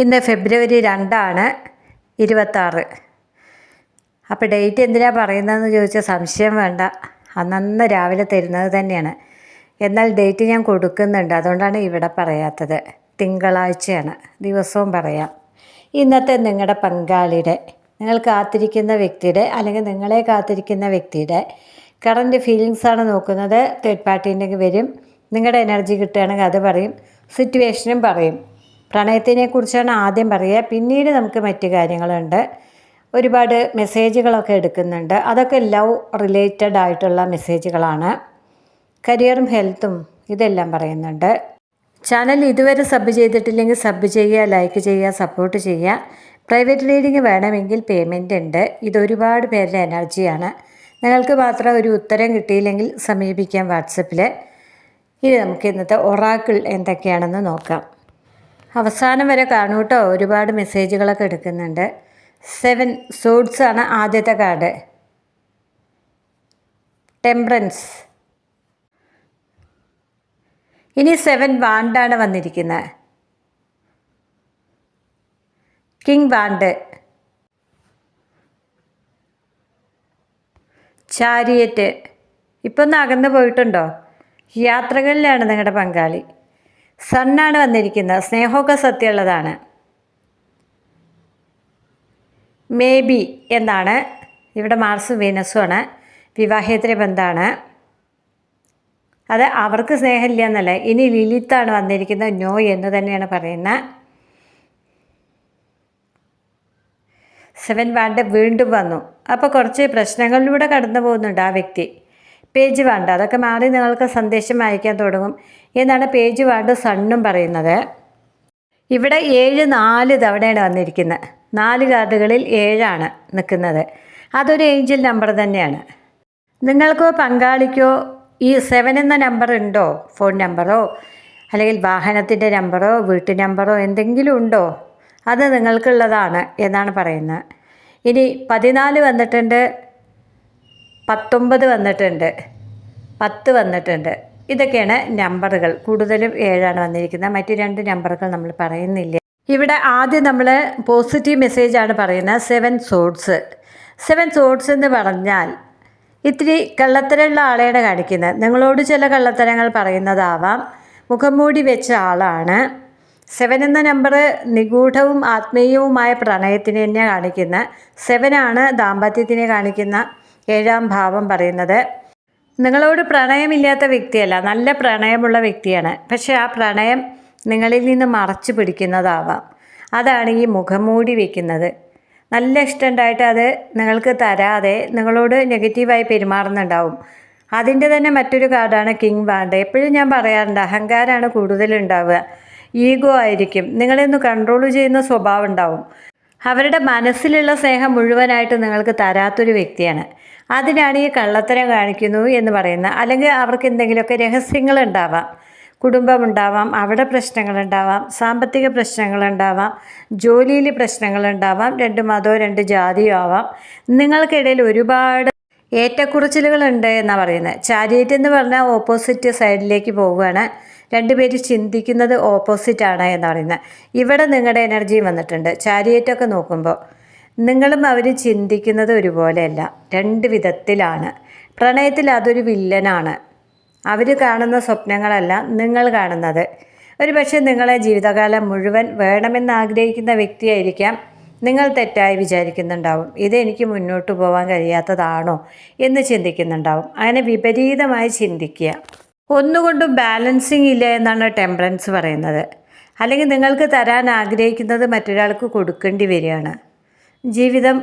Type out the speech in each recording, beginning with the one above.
ഇന്ന് ഫെബ്രുവരി രണ്ടാണ് ഇരുപത്താറ്. അപ്പോൾ ഡേറ്റ് എന്തിനാണ് പറയുന്നതെന്ന് ചോദിച്ചാൽ സംശയം വേണ്ട. അന്നന്ന് രാവിലെ തരുന്നത് തന്നെയാണ്. എന്നാൽ ഡേറ്റ് ഞാൻ കൊടുക്കുന്നുണ്ട്. അതുകൊണ്ടാണ് ഇവിടെ പറയാത്തത്. തിങ്കളാഴ്ചയാണ്. ദിവസവും പറയാം. ഇന്നത്തെ നിങ്ങളുടെ പങ്കാളിയുടെ നിങ്ങൾ കാത്തിരിക്കുന്ന വ്യക്തിയുടെ അല്ലെങ്കിൽ നിങ്ങളെ കാത്തിരിക്കുന്ന വ്യക്തിയുടെ കറന്റ് ഫീലിങ്സാണ് നോക്കുന്നത്. തേർഡ് പാർട്ടിന്റെ വരും. നിങ്ങളുടെ എനർജി കിട്ടുകയാണെങ്കിൽ അത് പറയും. സിറ്റുവേഷനും പറയും. പ്രണയത്തിനെ കുറിച്ചാണ് ആദ്യം പറയുക. പിന്നീട് നമുക്ക് മറ്റു കാര്യങ്ങളുണ്ട്. ഒരുപാട് മെസ്സേജുകളൊക്കെ എടുക്കുന്നുണ്ട്. അതൊക്കെ ലവ് റിലേറ്റഡ് ആയിട്ടുള്ള മെസ്സേജുകളാണ്. കരിയറും ഹെൽത്തും ഇതെല്ലാം പറയുന്നുണ്ട്. ചാനൽ ഇതുവരെ സബ് ചെയ്തിട്ടില്ലെങ്കിൽ സബ് ചെയ്യുക ലൈക്ക് ചെയ്യുക സപ്പോർട്ട് ചെയ്യുക. പ്രൈവറ്റ് റീഡിങ് വേണമെങ്കിൽ പേയ്മെന്റ് ഉണ്ട്. ഇതൊരുപാട് പേരുടെ എനർജിയാണ്. നിങ്ങൾക്ക് മാത്രം ഒരു ഉത്തരം കിട്ടിയില്ലെങ്കിൽ സമീപിക്കാം വാട്സപ്പിൽ ഇനി നമുക്ക് ഇന്നത്തെ ഒറാക്കിൾ എന്തൊക്കെയാണെന്ന് നോക്കാം. അവസാനം വരെ കാണൂ കേട്ടോ. ഒരുപാട് മെസ്സേജുകളൊക്കെ എടുക്കുന്നുണ്ട്. സെവൻ സോഡ്സ് ആണ് ആദ്യത്തെ കാർഡ്. ടെമ്പറൻസ് ഇനി സെവൻ വാണ്ടാണ് വന്നിരിക്കുന്നത്. King wand. ചാരിയറ്റ്. ഇപ്പം അകന്ന് പോയിട്ടുണ്ടോ? യാത്രകളിലാണ് നിങ്ങളുടെ പങ്കാളി. സണ്ണാണ് വന്നിരിക്കുന്നത്. സ്നേഹമൊക്കെ സത്യമുള്ളതാണ്. മേ ബി എന്നാണ്. ഇവിടെ മാർസും വീനസുമാണ് വിവാഹേതര ബന്ധമാണ്. അത് അവർക്ക് സ്നേഹമില്ല എന്നല്ല. ഇനി ലിലിത്താണ് വന്നിരിക്കുന്നത്. നോ എന്ന് തന്നെയാണ് പറയുന്നത്. സെവൻ വാണ്ട് വീണ്ടും വന്നു. അപ്പോൾ കുറച്ച് പ്രശ്നങ്ങളിലൂടെ കടന്നു പോകുന്നുണ്ട് ആ വ്യക്തി. Page wand. അതൊക്കെ മാറി നിങ്ങൾക്ക് സന്ദേശം അയക്കാൻ തുടങ്ങും. എന്നാണ് പേജ് വാർഡ് സണ്ണും പറയുന്നത്. ഇവിടെ ഏഴ് നാല് തവണയാണ് വന്നിരിക്കുന്നത്. നാല് കാർഡുകളിൽ ഏഴാണ് നിൽക്കുന്നത്. അതൊരു ഏഞ്ചൽ നമ്പർ തന്നെയാണ്. നിങ്ങൾക്കോ പങ്കാളിക്കോ ഈ സെവൻ എന്ന നമ്പർ ഉണ്ടോ? ഫോൺ നമ്പറോ? അല്ലെങ്കിൽ വാഹനത്തിന്റെ നമ്പറോ? വീട്ടു നമ്പറോ? എന്തെങ്കിലും ഉണ്ടോ? അത് നിങ്ങൾക്കുള്ളതാണ് എന്നാണ് പറയുന്നത്. ഇനി പതിനാല് വന്നിട്ടുണ്ട് പത്തൊമ്പത് വന്നിട്ടുണ്ട് പത്ത് വന്നിട്ടുണ്ട്. ഇതൊക്കെയാണ് നമ്പറുകൾ. കൂടുതലും ഏഴാണ് വന്നിരിക്കുന്നത്. മറ്റു രണ്ട് നമ്പറുകൾ നമ്മൾ പറയുന്നില്ല. ഇവിടെ ആദ്യം നമ്മൾ പോസിറ്റീവ് മെസ്സേജാണ് പറയുന്നത്. സെവൻ സോഡ്സ് സെവൻ സോഡ്സ് എന്ന് പറഞ്ഞാൽ ഇത്തിരി കള്ളത്തരമുള്ള ആളെയാണ് കാണിക്കുന്നത്. നിങ്ങളോട് ചില കള്ളത്തരങ്ങൾ പറയുന്നതാവാം. മുഖം മൂടി വെച്ച ആളാണ്. സെവൻ എന്ന നമ്പർ നിഗൂഢവും ആത്മീയവുമായ പ്രണയത്തിനെ തന്നെ കാണിക്കുന്ന സെവനാണ് ദാമ്പത്യത്തിനെ കാണിക്കുന്ന ഏഴാം ഭാവം പറയുന്നത്. നിങ്ങളോട് പ്രണയമില്ലാത്ത വ്യക്തിയല്ല നല്ല പ്രണയമുള്ള വ്യക്തിയാണ്. പക്ഷേ ആ പ്രണയം നിങ്ങളിൽ നിന്ന് മറച്ചു പിടിക്കുന്നതാവാം. അതാണ് ഈ മുഖം മൂടി വയ്ക്കുന്നത് നല്ല ഇഷ്ടമുണ്ടായിട്ട് അത് നിങ്ങൾക്ക് തരാതെ നിങ്ങളോട് നെഗറ്റീവായി പെരുമാറുന്നുണ്ടാവും. അതിന്റെ തന്നെ മറ്റൊരു കാർഡാണ് കിങ് വാണ്ട്. എപ്പോഴും ഞാൻ പറയാറുണ്ട് അഹങ്കാരമാണ് കൂടുതലുണ്ടാവുക. ഈഗോ ആയിരിക്കും. നിങ്ങളെന്ന് കൺട്രോൾ ചെയ്യുന്ന സ്വഭാവം ഉണ്ടാവും. അവരുടെ മനസ്സിലുള്ള സ്നേഹം മുഴുവനായിട്ട് നിങ്ങൾക്ക് തരാത്തൊരു വ്യക്തിയാണ്. അതിനാണ് ഈ കള്ളത്തരം കാണിക്കുന്നു എന്ന് പറയുന്നത്. അല്ലെങ്കിൽ അവർക്ക് എന്തെങ്കിലുമൊക്കെ രഹസ്യങ്ങൾ ഉണ്ടാവാം കുടുംബമുണ്ടാവാം അവിടെ പ്രശ്നങ്ങളുണ്ടാവാം സാമ്പത്തിക പ്രശ്നങ്ങളുണ്ടാവാം ജോലിയിൽ പ്രശ്നങ്ങളുണ്ടാവാം രണ്ട് മതമോ രണ്ട് ജാതിയോ ആവാം. നിങ്ങൾക്കിടയിൽ ഒരുപാട് ഏറ്റക്കുറച്ചിലുകളുണ്ട് എന്നാണ് പറയുന്നത്. ചാരിയറ്റ് എന്ന് പറഞ്ഞാൽ ഓപ്പോസിറ്റ് സൈഡിലേക്ക് പോവുകയാണ്. രണ്ടുപേര് ചിന്തിക്കുന്നത് ഓപ്പോസിറ്റാണ് എന്ന് പറയുന്നത്. ഇവിടെ നിങ്ങളുടെ എനർജിയും വന്നിട്ടുണ്ട്. ചാരിയറ്റൊക്കെ നോക്കുമ്പോൾ നിങ്ങളും അവർ ചിന്തിക്കുന്നത് ഒരുപോലെയല്ല. രണ്ട് വിധത്തിലാണ്. പ്രണയത്തിൽ അതൊരു വില്ലനാണ്. അവർ കാണുന്ന സ്വപ്നങ്ങളല്ല നിങ്ങൾ കാണുന്നത്. ഒരു പക്ഷേ നിങ്ങളെ ജീവിതകാലം മുഴുവൻ വേണമെന്ന് ആഗ്രഹിക്കുന്ന വ്യക്തിയായിരിക്കാം നിങ്ങൾ തെറ്റായി വിചാരിക്കുന്നുണ്ടാവും. ഇതെനിക്ക് മുന്നോട്ട് പോകാൻ കഴിയാത്തതാണോ എന്ന് ചിന്തിക്കുന്നുണ്ടാവും. അങ്ങനെ വിപരീതമായി ചിന്തിക്കുക. ഒന്നുകൊണ്ടും ബാലൻസിങ് ഇല്ല എന്നാണ് ടെമ്പറൻസ് പറയുന്നത്. അല്ലെങ്കിൽ നിങ്ങൾക്ക് തരാൻ ആഗ്രഹിക്കുന്നത് മറ്റൊരാൾക്ക് കൊടുക്കേണ്ടി വരികയാണ്. ജീവിതം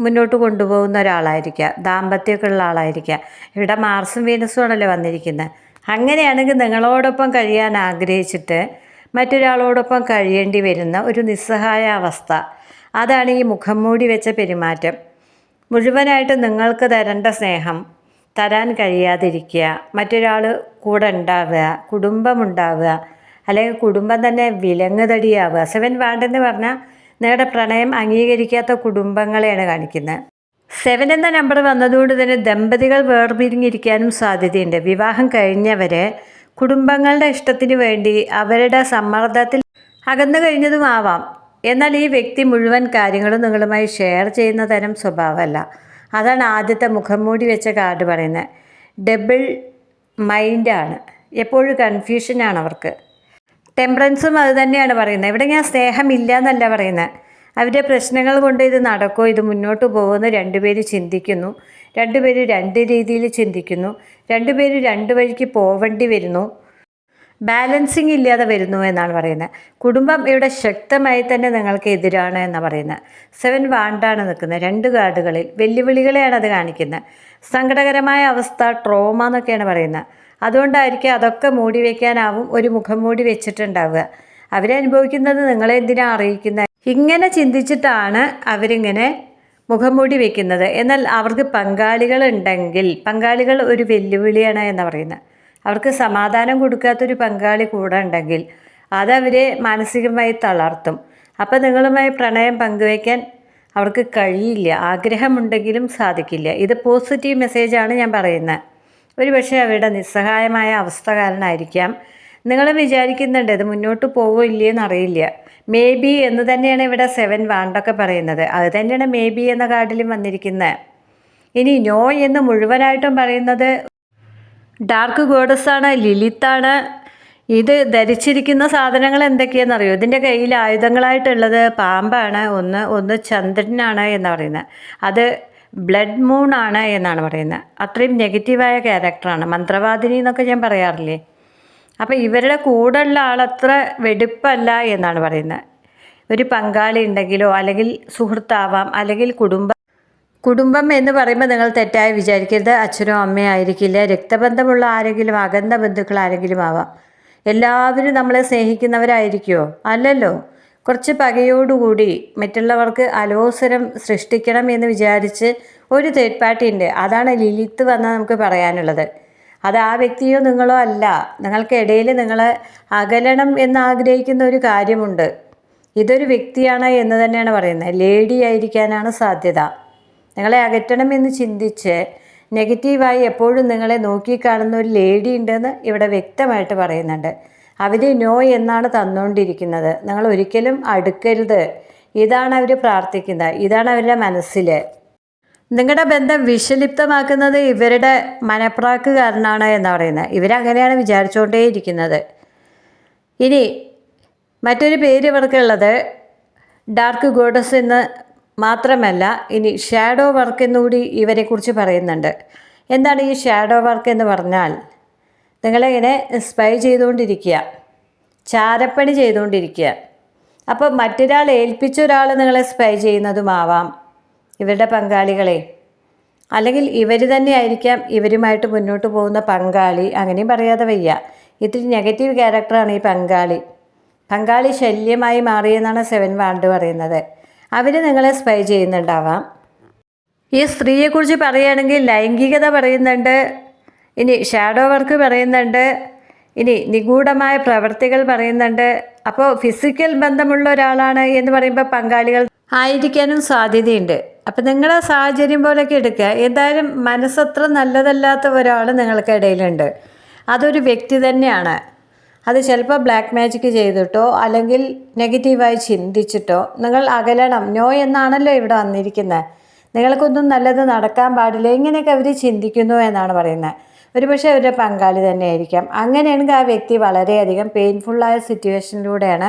മുന്നോട്ട് കൊണ്ടുപോകുന്ന ഒരാളായിരിക്കുക. ദാമ്പത്യമൊക്കെ ഉള്ള ആളായിരിക്കുക. ഇവിടെ മാർസും വീനസും ആണല്ലോ വന്നിരിക്കുന്നത്. അങ്ങനെയാണെങ്കിൽ നിങ്ങളോടൊപ്പം കഴിയാൻ ആഗ്രഹിച്ചിട്ട് മറ്റൊരാളോടൊപ്പം കഴിയേണ്ടി വരുന്ന ഒരു നിസ്സഹായ അവസ്ഥ. അതാണ് ഈ മുഖം മൂടി വെച്ച പെരുമാറ്റം. മുഴുവനായിട്ട് നിങ്ങൾക്ക് തരേണ്ട സ്നേഹം തരാൻ കഴിയാതിരിക്കുക. മറ്റൊരാൾ കൂടെ ഉണ്ടാവുക കുടുംബമുണ്ടാവുക അല്ലെങ്കിൽ കുടുംബം തന്നെ വിലങ്ങുതടിയാവുക സെവൻ വേണ്ടെന്ന് പറഞ്ഞാൽ നിങ്ങളുടെ പ്രണയം അംഗീകരിക്കാത്ത കുടുംബങ്ങളെയാണ് കാണിക്കുന്നത്. സെവൻ എന്ന നമ്പർ വന്നതുകൊണ്ട് തന്നെ ദമ്പതികൾ വേർപിരിഞ്ഞിരിക്കാനും സാധ്യതയുണ്ട്. വിവാഹം കഴിഞ്ഞവരെ കുടുംബങ്ങളുടെ ഇഷ്ടത്തിന് വേണ്ടി അവരുടെ സമ്മർദ്ദത്തിൽ അകന്നു കഴിഞ്ഞതും ആവാം. എന്നാൽ ഈ വ്യക്തി മുഴുവൻ കാര്യങ്ങളും നിങ്ങളുമായി ഷെയർ ചെയ്യുന്ന തരം സ്വഭാവമല്ല. അതാണ് ആദ്യത്തെ മുഖം മൂടി വെച്ച കാർഡ് പറയുന്നത്. ഡബിൾ മൈൻഡാണ് എപ്പോഴും കൺഫ്യൂഷനാണ് അവർക്ക്. ടെമ്പറൻസും അത് തന്നെയാണ് പറയുന്നത്. ഇവിടെ ഞാൻ സ്നേഹമില്ല എന്നല്ല പറയുന്നത്. അവരുടെ പ്രശ്നങ്ങൾ കൊണ്ട് ഇത് നടക്കോ ഇത് മുന്നോട്ട് പോകുമെന്ന് രണ്ടുപേര് ചിന്തിക്കുന്നു. രണ്ടുപേര് രണ്ട് രീതിയിൽ ചിന്തിക്കുന്നു. രണ്ടുപേര് രണ്ട് വഴിക്ക് പോവേണ്ടി വരുന്നു. ബാലൻസിങ് ഇല്ലാതെ വരുന്നു എന്നാണ് പറയുന്നത്. കുടുംബം ഇവിടെ ശക്തമായി തന്നെ നിങ്ങൾക്ക് എതിരാണ് എന്നാണ് പറയുന്നത്. സെവൻ വാണ്ടാണ് നിൽക്കുന്നത്. രണ്ട് കാർഡുകളിൽ വെല്ലുവിളികളെയാണ് അത് കാണിക്കുന്നത്. സങ്കടകരമായ അവസ്ഥ ട്രോമ എന്നൊക്കെയാണ് പറയുന്നത്. അതുകൊണ്ടായിരിക്കും അതൊക്കെ മൂടി വയ്ക്കാനാവും ഒരു മുഖം മൂടി വെച്ചിട്ടുണ്ടാവുക. അവരനുഭവിക്കുന്നത് നിങ്ങളെ എന്തിനാ അറിയിക്കുന്നത്? ഇങ്ങനെ ചിന്തിച്ചിട്ടാണ് അവരിങ്ങനെ മുഖം മൂടി വെക്കുന്നത്. എന്നാൽ അവർക്ക് പങ്കാളികളുണ്ടെങ്കിൽ പങ്കാളികൾ ഒരു വെല്ലുവിളിയാണ് എന്ന് പറയുന്നത്. അവർക്ക് സമാധാനം കൊടുക്കാത്തൊരു പങ്കാളി കൂടെ ഉണ്ടെങ്കിൽ അതവരെ മാനസികമായി തളർത്തും. അപ്പോൾ നിങ്ങളുമായി പ്രണയം പങ്കുവയ്ക്കാൻ അവർക്ക് കഴിയില്ല ആഗ്രഹമുണ്ടെങ്കിലും സാധിക്കില്ല. ഇത് പോസിറ്റീവ് മെസ്സേജാണ് ഞാൻ പറയുന്നത്. ഒരു പക്ഷേ അവരുടെ നിസ്സഹായമായ അവസ്ഥ കാരണമായിരിക്കാം നിങ്ങൾ വിചാരിക്കുന്നുണ്ട് ഇത് മുന്നോട്ട് പോവോ ഇല്ലയെന്ന് അറിയില്ല. മേ ബി എന്ന് തന്നെയാണ് ഇവിടെ സെവൻ വാണ്ടൊക്കെ പറയുന്നത്. അത് തന്നെയാണ് മേ ബി എന്ന കാർഡിലും വന്നിരിക്കുന്നത് ഇനി നോ എന്ന് മുഴുവനായിട്ടും പറയുന്നത് ഡാർക്ക് ഗോഡസാണ് ലിലിത്താണ്. ഇത് ധരിച്ചിരിക്കുന്ന സാധനങ്ങൾ എന്തൊക്കെയാണെന്നറിയോ ഇതിന്റെ കയ്യിൽ ആയുധങ്ങളായിട്ടുള്ളത് പാമ്പാണ് ഒന്ന് ഒന്ന് ചന്ദ്രനാണ് എന്ന് പറയുന്നത് അത് ബ്ലഡ് മൂൺ ആണ് എന്നാണ് പറയുന്നത്. അത്രയും നെഗറ്റീവായ ക്യാരക്ടറാണ്. മന്ത്രവാദിനി എന്നൊക്കെ ഞാൻ പറയാറില്ലേ? അപ്പോൾ ഇവരുടെ കൂടെയുള്ള ആളത്ര വെടുപ്പല്ല എന്നാണ് പറയുന്നത്. ഒരു പങ്കാളി ഉണ്ടെങ്കിലോ അല്ലെങ്കിൽ സുഹൃത്താവാം അല്ലെങ്കിൽ കുടുംബ കുടുംബം എന്ന് പറയുമ്പോൾ നിങ്ങൾ തെറ്റായി വിചാരിക്കരുത്. അച്ഛനോ അമ്മയോ ആയിരിക്കില്ല. രക്തബന്ധമുള്ള ആരെങ്കിലും അകന്ന ബന്ധുക്കൾ ആരെങ്കിലും ആവാം. എല്ലാവരും നമ്മളെ സ്നേഹിക്കുന്നവരായിരിക്കുമോ അല്ലല്ലോ. കുറച്ച് പകയോടുകൂടി മറ്റുള്ളവർക്ക് അലോസരം സൃഷ്ടിക്കണം എന്ന് വിചാരിച്ച് ഒരു തേർഡ് പാർട്ടി ഉണ്ട്. അതാണ് ലിലിത്ത് വന്നാൽ നമുക്ക് പറയാനുള്ളത്. അത് ആ വ്യക്തിയോ നിങ്ങളോ അല്ല. നിങ്ങൾക്കിടയിൽ നിങ്ങൾ അകലണം എന്ന് ആഗ്രഹിക്കുന്ന ഒരു കാര്യമുണ്ട്. ഇതൊരു വ്യക്തിയാണ് എന്ന് തന്നെയാണ് പറയുന്നത്. ലേഡി ആയിരിക്കാനാണ് സാധ്യത. നിങ്ങളെ അകറ്റണം എന്ന് ചിന്തിച്ച് നെഗറ്റീവായി എപ്പോഴും നിങ്ങളെ നോക്കിക്കാണുന്ന ഒരു ലേഡി ഉണ്ടെന്ന് ഇവിടെ വ്യക്തമായിട്ട് പറയുന്നുണ്ട്. അവർ നോ എന്നാണ് തന്നുകൊണ്ടിരിക്കുന്നത് നിങ്ങൾ ഒരിക്കലും അടുക്കരുത്. ഇതാണ് അവർ പ്രാർത്ഥിക്കുന്നത്. ഇതാണ് അവരുടെ മനസ്സിൽ നിങ്ങളുടെ ബന്ധം വിഷലിപ്തമാക്കുന്നത് ഇവരുടെ മനപ്രാക്ക് കാരണമാണ് എന്ന് പറയുന്നത്. ഇവരങ്ങനെയാണ് വിചാരിച്ചുകൊണ്ടേയിരിക്കുന്നത് ഇനി മറ്റൊരു പേര് ഇവർക്കുള്ളത് ഡാർക്ക് ഗോഡസ് എന്ന് മാത്രമല്ല ഇനി ഷാഡോ വർക്ക് എന്നുകൂടി ഇവരെക്കുറിച്ച് പറയുന്നുണ്ട്. എന്താണ് ഈ ഷാഡോ വർക്ക് എന്ന് പറഞ്ഞാൽ? നിങ്ങളിങ്ങനെ സ്പൈ ചെയ്തുകൊണ്ടിരിക്കുക. ചാരപ്പണി ചെയ്തുകൊണ്ടിരിക്കുക. അപ്പോൾ മറ്റൊരാൾ ഏൽപ്പിച്ച ഒരാൾ നിങ്ങളെ സ്പൈ ചെയ്യുന്നതുമാവാം. ഇവരുടെ പങ്കാളികളെ. അല്ലെങ്കിൽ ഇവർ തന്നെ ആയിരിക്കാം ഇവരുമായിട്ട് മുന്നോട്ട് പോകുന്ന പങ്കാളി. അങ്ങനെയും പറയാതെ വയ്യ. ഇത്തിരി നെഗറ്റീവ് ക്യാരക്ടറാണ് ഈ പങ്കാളി. പങ്കാളി ശല്യമായി മാറിയെന്നാണ് സെവൻ വാണ്ട് പറയുന്നത്. അവർ നിങ്ങളെ സ്പൈ ചെയ്യുന്നുണ്ടാവാം. ഈ സ്ത്രീയെക്കുറിച്ച് പറയുകയാണെങ്കിൽ ലൈംഗികത പറയുന്നുണ്ട്. ഇനി ഷാഡോ വർക്ക് പറയുന്നുണ്ട്. ഇനി നിഗൂഢമായ പ്രവർത്തികൾ പറയുന്നുണ്ട്. അപ്പോൾ ഫിസിക്കൽ ബന്ധമുള്ള ഒരാളാണ് എന്ന് പറയുമ്പോൾ പങ്കാളികൾ ആയിരിക്കാനും സാധ്യതയുണ്ട്. അപ്പം നിങ്ങളുടെ സാഹചര്യം പോലെയൊക്കെ എടുക്കുക. എന്തായാലും മനസ്സത്ര നല്ലതല്ലാത്ത ഒരാൾ നിങ്ങൾക്കിടയിലുണ്ട്. അതൊരു വ്യക്തി തന്നെയാണ്. അത് ചിലപ്പോൾ ബ്ലാക്ക് മാജിക് ചെയ്തിട്ടോ അല്ലെങ്കിൽ നെഗറ്റീവായി ചിന്തിച്ചിട്ടോ നിങ്ങൾ അകലണം. നോ എന്നാണല്ലോ ഇവിടെ വന്നിരിക്കുന്നത് നിങ്ങൾക്കൊന്നും നല്ലത് നടക്കാൻ പാടില്ല. ഇങ്ങനെയൊക്കെ അവർ ചിന്തിക്കുന്നു എന്നാണ് പറയുന്നത് ഒരുപക്ഷെ അവരുടെ പങ്കാളി തന്നെയായിരിക്കാം. അങ്ങനെയാണെങ്കിൽ ആ വ്യക്തി വളരെയധികം പെയിൻഫുള്ളായ സിറ്റുവേഷനിലൂടെയാണ്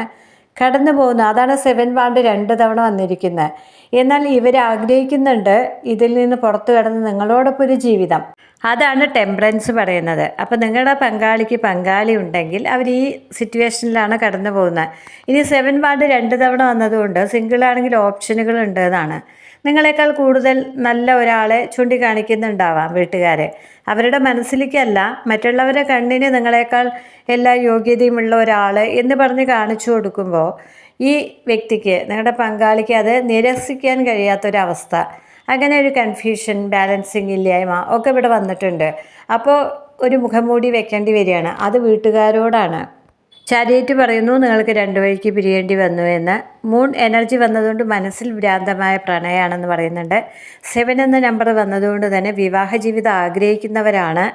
കടന്നു പോകുന്നത്. അതാണ് സെവൻ വാണ്ട് രണ്ട് തവണ വന്നിരിക്കുന്നത്. എന്നാൽ ഇവർ ആഗ്രഹിക്കുന്നുണ്ട് ഇതിൽ നിന്ന് പുറത്തു കടന്ന് നിങ്ങളോടൊപ്പം ഒരു ജീവിതം. അതാണ് ടെമ്പറൻസ് പറയുന്നത്. അപ്പോൾ നിങ്ങളുടെ പങ്കാളിക്ക് പങ്കാളി ഉണ്ടെങ്കിൽ അവർ ഈ സിറ്റുവേഷനിലാണ് കടന്നു പോകുന്നത്. ഇനി സെവൻ ബാണ്ട് രണ്ട് തവണ വന്നതുകൊണ്ട് സിംഗിളാണെങ്കിൽ ഓപ്ഷനുകൾ ഉണ്ട് എന്നാണ്. നിങ്ങളെക്കാൾ കൂടുതൽ നല്ല ഒരാളെ ചൂണ്ടിക്കാണിക്കുന്നുണ്ടാവാം വീട്ടുകാരെ. അവരുടെ മനസ്സിലേക്കല്ല മറ്റുള്ളവരെ കണ്ണിന് നിങ്ങളെക്കാൾ എല്ലാ യോഗ്യതയുമുള്ള ഒരാൾ എന്ന് പറഞ്ഞ് കാണിച്ചു കൊടുക്കുമ്പോൾ ഈ വ്യക്തിക്ക് നിങ്ങളുടെ പങ്കാളിക്ക് അത് നിരസിക്കാൻ കഴിയാത്തൊരവസ്ഥ. അങ്ങനെ ഒരു കൺഫ്യൂഷൻ ബാലൻസിങ് ഇല്ലായ്മ ഒക്കെ ഇവിടെ വന്നിട്ടുണ്ട്. അപ്പോൾ ഒരു മുഖംമൂടി വെക്കേണ്ടി വരികയാണ്. അത് വീട്ടുകാരോടാണ്. ചാരിയേറ്റ് പറയുന്നു നിങ്ങൾക്ക് രണ്ടു വഴിക്ക് പിരിയേണ്ടി വന്നു എന്ന്. മൂൺ എനർജി വന്നതുകൊണ്ട് മനസ്സിൽ ഭ്രാന്തമായ പ്രണയമാണെന്ന് പറയുന്നുണ്ട്. സെവൻ എന്ന നമ്പർ വന്നതുകൊണ്ട് തന്നെ വിവാഹ ജീവിതം ആഗ്രഹിക്കുന്നവരാണ്.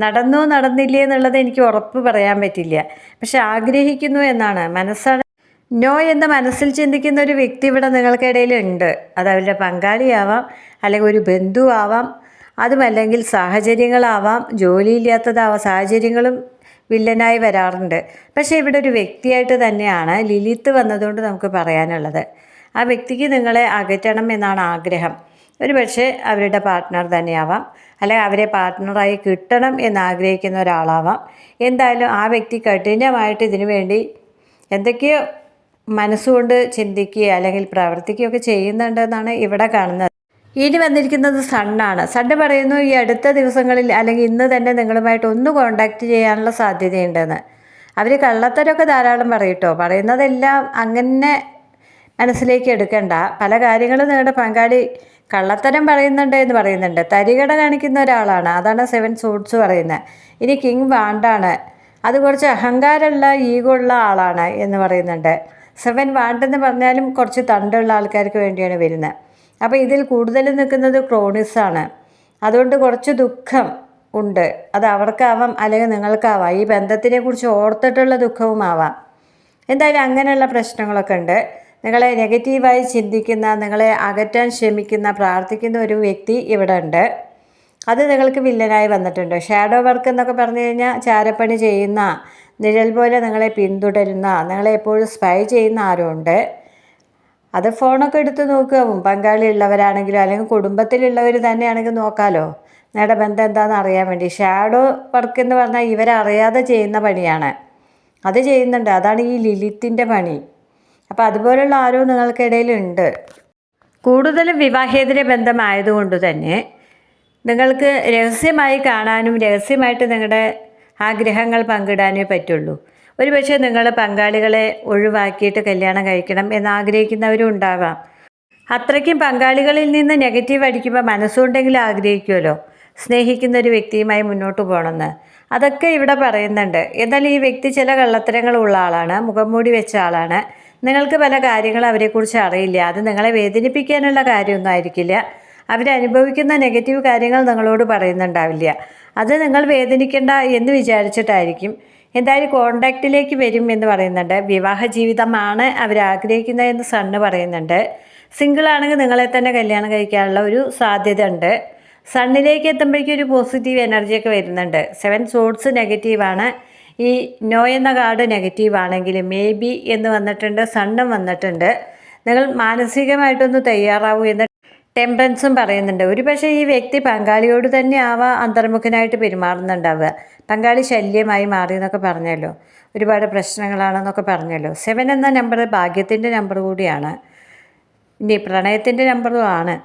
നടന്നോ നടന്നില്ലേ എന്നുള്ളത് എനിക്ക് ഉറപ്പ് പറയാൻ പറ്റില്ല. പക്ഷെ ആഗ്രഹിക്കുന്നു എന്നാണ്. മനസ്സാണ്. നോ എന്ന് മനസ്സിൽ ചിന്തിക്കുന്ന ഒരു വ്യക്തി ഇവിടെ നിങ്ങൾക്കിടയിലുണ്ട് അത് അവരുടെ പങ്കാളിയാവാം അല്ലെങ്കിൽ ഒരു ബന്ധുവാവാം. അതുമല്ലെങ്കിൽ സാഹചര്യങ്ങളാവാം. ജോലിയില്ലാത്തതാവാം. സാഹചര്യങ്ങളും വില്ലനായി വരാറുണ്ട്. പക്ഷേ ഇവിടെ ഒരു വ്യക്തിയായിട്ട് തന്നെയാണ് ലിലിത്ത് വന്നതുകൊണ്ട് നമുക്ക് പറയാനുള്ളത്. ആ വ്യക്തിക്ക് നിങ്ങളെ അകറ്റണം എന്നാണ് ആഗ്രഹം. ഒരു പക്ഷേ അവരുടെ പാർട്ട്ണർ തന്നെയാവാം. അല്ലെങ്കിൽ അവരെ പാർട്ട്ണറായി കിട്ടണം എന്ന് ആഗ്രഹിക്കുന്ന ഒരാളാവാം. എന്തായാലും ആ വ്യക്തി കഠിനമായിട്ട് ഇതിനു വേണ്ടി എന്തൊക്കെയോ മനസ്സുകൊണ്ട് ചിന്തിക്കുകയോ അല്ലെങ്കിൽ പ്രവർത്തിക്കുകയൊക്കെ ചെയ്യുന്നുണ്ടെന്നാണ് ഇവിടെ കാണുന്നത്. ഇനി വന്നിരിക്കുന്നത് സണ്ണാണ്. സണ്ണ് പറയുന്നു ഈ അടുത്ത ദിവസങ്ങളിൽ അല്ലെങ്കിൽ ഇന്ന് തന്നെ നിങ്ങളുമായിട്ട് ഒന്ന് കോണ്ടാക്ട് ചെയ്യാനുള്ള സാധ്യതയുണ്ടെന്ന്. അവർ കള്ളത്തരമൊക്കെ ധാരാളം പറയട്ടോ. പറയുന്നതെല്ലാം അങ്ങനെ മനസ്സിലേക്ക് എടുക്കണ്ട. പല കാര്യങ്ങളും നിങ്ങളുടെ പങ്കാളി കള്ളത്തരം പറയുന്നുണ്ട് എന്ന് പറയുന്നുണ്ട്. തരികട കാണിക്കുന്ന ഒരാളാണ്. അതാണ് സെവൻ സൂട്ട്സ് പറയുന്നത്. ഇനി കിങ് വാണ്ടാണ്. അത് കുറച്ച് അഹങ്കാരമുള്ള ഈഗോ ഉള്ള ആളാണ് എന്ന് പറയുന്നുണ്ട്. സെവൻ വാണ്ടെന്ന് പറഞ്ഞാലും കുറച്ച് തണ്ടുള്ള ആൾക്കാർക്ക് വേണ്ടിയാണ് വരുന്നത്. അപ്പോൾ ഇതിൽ കൂടുതൽ നിൽക്കുന്നത് ക്രോണിസാണ് അതുകൊണ്ട് കുറച്ച് ദുഃഖം ഉണ്ട്. അത് അവർക്കാവാം അല്ലെങ്കിൽ നിങ്ങൾക്കാവാം. ഈ ബന്ധത്തിനെ കുറിച്ച് ഓർത്തിട്ടുള്ള ദുഃഖവും ആവാം. എന്തായാലും അങ്ങനെയുള്ള പ്രശ്നങ്ങളൊക്കെ ഉണ്ട്. നിങ്ങളെ നെഗറ്റീവായി ചിന്തിക്കുന്ന നിങ്ങളെ അകറ്റാൻ ശ്രമിക്കുന്ന പ്രാർത്ഥിക്കുന്ന ഒരു വ്യക്തി ഇവിടെ ഉണ്ട്. അത് നിങ്ങൾക്ക് വില്ലനായി വന്നിട്ടുണ്ട്. ഷാഡോ വർക്ക് എന്നൊക്കെ പറഞ്ഞു കഴിഞ്ഞാൽ ചാരപ്പണി ചെയ്യുന്ന നിഴൽ പോലെ നിങ്ങളെ പിന്തുടരുന്ന നിങ്ങളെ എപ്പോഴും സ്പൈ ചെയ്യുന്ന ആരും ഉണ്ട്. അത് ഫോണൊക്കെ എടുത്ത് നോക്കാവും പങ്കാളി ഉള്ളവരാണെങ്കിലും അല്ലെങ്കിൽ കുടുംബത്തിലുള്ളവർ തന്നെയാണെങ്കിൽ നോക്കാമല്ലോ നിങ്ങളുടെ ബന്ധം എന്താണെന്ന് അറിയാൻ വേണ്ടി. ഷാഡോ വർക്ക് എന്ന് പറഞ്ഞാൽ ഇവരറിയാതെ ചെയ്യുന്ന പണിയാണ്. അത് ചെയ്യുന്നുണ്ട്. അതാണ് ഈ ലിലിത്തിന്റെ പണി. അപ്പോൾ അതുപോലുള്ള ആരോ നിങ്ങൾക്കിടയിലുണ്ട്. കൂടുതലും വിവാഹേതര ബന്ധമായതുകൊണ്ട് തന്നെ നിങ്ങൾക്ക് രഹസ്യമായി കാണാനും രഹസ്യമായിട്ട് നിങ്ങളുടെ ആഗ്രഹങ്ങൾ പങ്കിടാനേ പറ്റുള്ളൂ. ഒരു പക്ഷേ നിങ്ങൾ പങ്കാളികളെ ഒഴിവാക്കിയിട്ട് കല്യാണം കഴിക്കണം എന്നാഗ്രഹിക്കുന്നവരും ഉണ്ടാകാം അത്രയ്ക്കും പങ്കാളികളിൽ നിന്ന് നെഗറ്റീവ് അടിക്കുമ്പോൾ മനസ്സുണ്ടെങ്കിൽ ആഗ്രഹിക്കുമല്ലോ സ്നേഹിക്കുന്ന ഒരു വ്യക്തിയുമായി മുന്നോട്ട് പോകണമെന്ന്. അതൊക്കെ ഇവിടെ പറയുന്നുണ്ട്. എന്നാൽ ഈ വ്യക്തി ചില കള്ളത്തരങ്ങളുള്ള ആളാണ് മുഖം മൂടി വെച്ച ആളാണ്. നിങ്ങൾക്ക് പല കാര്യങ്ങളും അവരെക്കുറിച്ച് അറിയില്ല. അത് നിങ്ങളെ വേദനിപ്പിക്കാനുള്ള കാര്യമൊന്നും ആയിരിക്കില്ല. അവരനുഭവിക്കുന്ന നെഗറ്റീവ് കാര്യങ്ങൾ നിങ്ങളോട് പറയുന്നുണ്ടാവില്ല. അത് നിങ്ങൾ വേദനിക്കേണ്ട എന്ന് വിചാരിച്ചിട്ടായിരിക്കും. എന്തായാലും കോണ്ടാക്റ്റിലേക്ക് വരും എന്ന് പറയുന്നുണ്ട്. വിവാഹ ജീവിതമാണ് അവർ ആഗ്രഹിക്കുന്നതെന്ന് സണ്ണ് പറയുന്നുണ്ട്. സിംഗിൾ ആണെങ്കിൽ നിങ്ങളെ തന്നെ കല്യാണം കഴിക്കാനുള്ള ഒരു സാധ്യത ഉണ്ട്. സണ്ണിലേക്ക് എത്തുമ്പോഴേക്കും ഒരു പോസിറ്റീവ് എനർജിയൊക്കെ വരുന്നുണ്ട്. സെവൻ സോഡ്സ് നെഗറ്റീവാണ് ഈ നോ എന്ന കാർഡ് നെഗറ്റീവ് ആണെങ്കിൽ മേ ബി എന്ന് വന്നിട്ടുണ്ട് സണ്ണും വന്നിട്ടുണ്ട്. നിങ്ങൾ മാനസികമായിട്ടൊന്ന് തയ്യാറാവൂ എന്ന് ടെമ്പറൻസും പറയുന്നുണ്ട്. ഒരു പക്ഷേ ഈ വ്യക്തി പങ്കാളിയോട് തന്നെ ആവാ അന്തർമുഖനായിട്ട് പെരുമാറുന്നുണ്ടാവുക. പങ്കാളി ശല്യമായി മാറി എന്നൊക്കെ പറഞ്ഞല്ലോ. ഒരുപാട് പ്രശ്നങ്ങളാണെന്നൊക്കെ പറഞ്ഞല്ലോ. സെവൻ എന്ന നമ്പർ ഭാഗ്യത്തിന്റെ നമ്പർ കൂടിയാണ്. ഇനി പ്രണയത്തിന്റെ നമ്പറും ആണ്.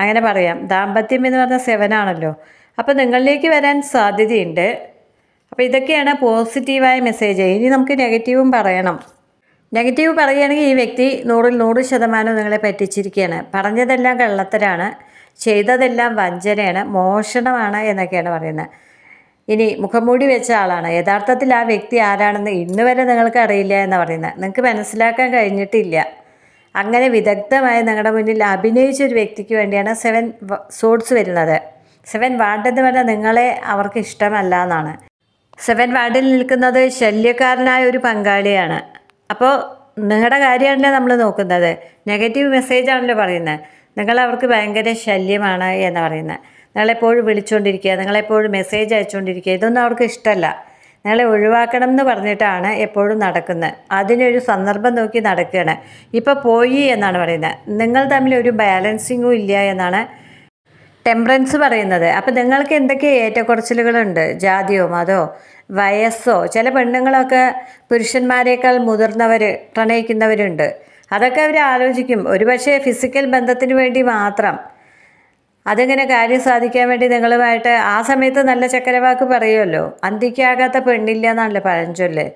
അങ്ങനെ പറയാം. ദാമ്പത്യം എന്ന് പറഞ്ഞാൽ സെവൻ ആണല്ലോ. അപ്പോൾ നിങ്ങളിലേക്ക് വരാൻ സാധ്യതയുണ്ട്. അപ്പോൾ ഇതൊക്കെയാണ് പോസിറ്റീവായ മെസ്സേജ്. ഇനി നമുക്ക് നെഗറ്റീവും പറയണം. നെഗറ്റീവ് പറയുകയാണെങ്കിൽ ഈ വ്യക്തി നൂറിൽ നൂറ് ശതമാനം നിങ്ങളെ പറ്റിച്ചിരിക്കുകയാണ്. പറഞ്ഞതെല്ലാം കള്ളത്തരാണ്. ചെയ്തതെല്ലാം വഞ്ചനയാണ്. മോഷണമാണ് എന്നൊക്കെയാണ് പറയുന്നത്. ഇനി മുഖംമൂടി വെച്ച ആളാണ്. യഥാർത്ഥത്തിൽ ആ വ്യക്തി ആരാണെന്ന് ഇന്ന് വരെ നിങ്ങൾക്ക് അറിയില്ല എന്ന് പറയുന്നത്. നിങ്ങൾക്ക് മനസ്സിലാക്കാൻ കഴിഞ്ഞിട്ടില്ല. അങ്ങനെ വിദഗ്ധമായി നിങ്ങളുടെ മുന്നിൽ അഭിനയിച്ച ഒരു വ്യക്തിക്ക് വേണ്ടിയാണ് സെവൻ സോഡ്സ് വരുന്നത്. സെവൻ വാർഡ് പറഞ്ഞാൽ നിങ്ങളെ അവർക്ക് ഇഷ്ടമല്ല എന്നാണ്. സെവൻ വാർഡിൽ നിൽക്കുന്നത് ശല്യക്കാരനായ ഒരു പങ്കാളിയാണ്. അപ്പോൾ നിങ്ങളുടെ കാര്യമാണല്ലോ നമ്മൾ നോക്കുന്നത്? നെഗറ്റീവ് മെസ്സേജ് ആണല്ലോ പറയുന്നത് നിങ്ങൾ അവർക്ക് ഭയങ്കര ശല്യമാണ് എന്ന് പറയുന്നത് നിങ്ങളെപ്പോഴും വിളിച്ചുകൊണ്ടിരിക്കുക നിങ്ങളെപ്പോഴും മെസ്സേജ് അയച്ചുകൊണ്ടിരിക്കുക ഇതൊന്നും അവർക്ക് ഇഷ്ടമല്ല നിങ്ങളെ ഒഴിവാക്കണം എന്ന് പറഞ്ഞിട്ടാണ് എപ്പോഴും നടക്കുന്നത് അതിനൊരു സന്ദർഭം നോക്കി നടക്കുകയാണ് ഇപ്പോൾ പോയി എന്നാണ് പറയുന്നത് നിങ്ങൾ തമ്മിൽ ഒരു ബാലൻസിങ്ങും ഇല്ല എന്നാണ് ടെമ്പറൻസ് പറയുന്നത്. അപ്പം നിങ്ങൾക്ക് എന്തൊക്കെ ഏറ്റക്കുറച്ചിലുകളുണ്ട്? ജാതിയോ മതോ വയസ്സോ? ചില പെണ്ണുങ്ങളൊക്കെ പുരുഷന്മാരെക്കാൾ മുതിർന്നവർ പ്രണയിക്കുന്നവരുണ്ട്. അതൊക്കെ അവർ ആലോചിക്കും. ഒരുപക്ഷെ ഫിസിക്കൽ ബന്ധത്തിന് വേണ്ടി മാത്രം. അതിങ്ങനെ കാര്യം സാധിക്കാൻ വേണ്ടി നിങ്ങളുമായിട്ട് ആ സമയത്ത് നല്ല ചക്കരവാക്ക് പറയുമല്ലോ. അന്തിക്കാകാത്ത പെണ്ണില്ല എന്നാണല്ലോ പഴഞ്ചൊല്ല്.